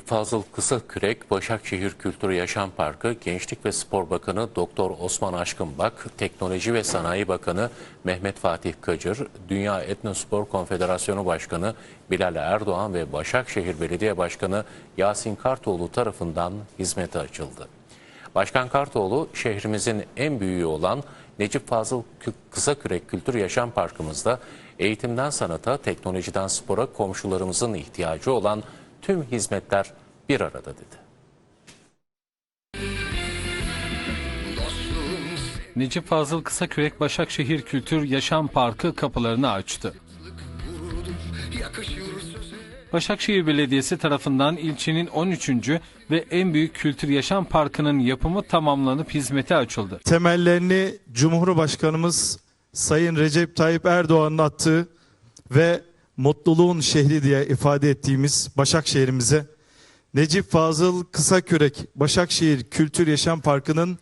Fazıl Kısakürek, Başakşehir Kültür Yaşam Parkı, Gençlik ve Spor Bakanı Doktor Osman Aşkınbak, Teknoloji ve Sanayi Bakanı Mehmet Fatih Kacır, Dünya Etnospor Konfederasyonu Başkanı Bilal Erdoğan ve Başakşehir Belediye Başkanı Yasin Kartoğlu tarafından hizmete açıldı. Başkan Kartoğlu, şehrimizin en büyüğü olan Necip Fazıl Kü- Kısakürek Kültür Yaşam Parkımızda eğitimden sanata, teknolojiden spora komşularımızın ihtiyacı olan tüm hizmetler bir arada dedi. Necip Fazıl Kısakürek Başakşehir Kültür Yaşam Parkı kapılarını açtı. Başakşehir Belediyesi tarafından ilçenin 13. ve en büyük kültür yaşam parkının yapımı tamamlanıp hizmete açıldı. temellerini Cumhurbaşkanımız Sayın Recep Tayyip Erdoğan'ın attığı ve mutluluğun şehri diye ifade ettiğimiz Başakşehir'imize Necip Fazıl Kısakürek Başakşehir Kültür Yaşam Parkı'nın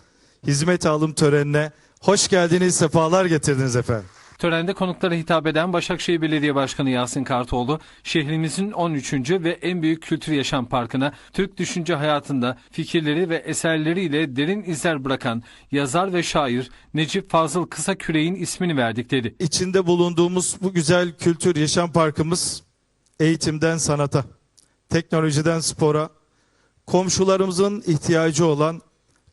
hizmet alım törenine hoş geldiniz, sefalar getirdiniz efendim. Törende konuklara hitap eden Başakşehir Belediye Başkanı Yasin Kartoğlu, şehrimizin 13. ve en büyük kültür yaşam parkına Türk düşünce hayatında fikirleri ve eserleriyle derin izler bırakan yazar ve şair Necip Fazıl Kısakürek'in ismini verdik dedi. İçinde bulunduğumuz bu güzel kültür yaşam parkımız eğitimden sanata, teknolojiden spora, komşularımızın ihtiyacı olan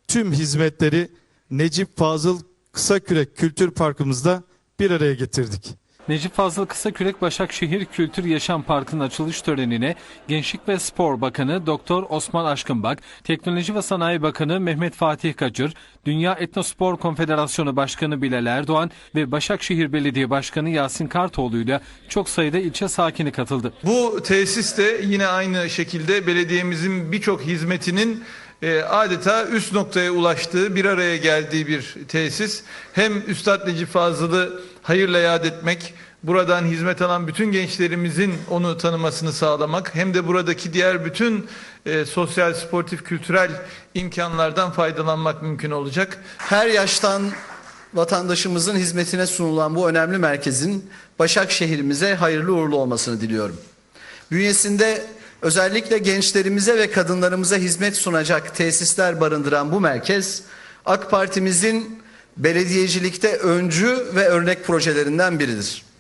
tüm hizmetleri Necip Fazıl Kısakürek Kültür Parkımızda bir araya getirdik. Necip Fazıl Kısakürek Başakşehir Kültür Yaşam Parkı'nın açılış törenine Gençlik ve Spor Bakanı Doktor Osman Aşkınbak, Teknoloji ve Sanayi Bakanı Mehmet Fatih Kacır, Dünya Etnospor Konfederasyonu Başkanı Bilal Erdoğan ve Başakşehir Belediye Başkanı Yasin Kartoğlu ile çok sayıda ilçe sakini katıldı. Bu tesis de yine aynı şekilde belediyemizin birçok hizmetinin e, adeta üst noktaya ulaştığı, bir araya geldiği bir tesis. Hem Üstad Necip Fazıl'ı hayırla yad etmek, buradan hizmet alan bütün gençlerimizin onu tanımasını sağlamak, hem de buradaki diğer bütün e, sosyal, sportif, kültürel imkanlardan faydalanmak mümkün olacak. Her yaştan vatandaşımızın hizmetine sunulan bu önemli merkezin Başakşehir'imize hayırlı uğurlu olmasını diliyorum. Bünyesinde özellikle gençlerimize ve kadınlarımıza hizmet sunacak tesisler barındıran bu merkez AK Parti'mizin belediyecilikte öncü ve örnek projelerinden biridir.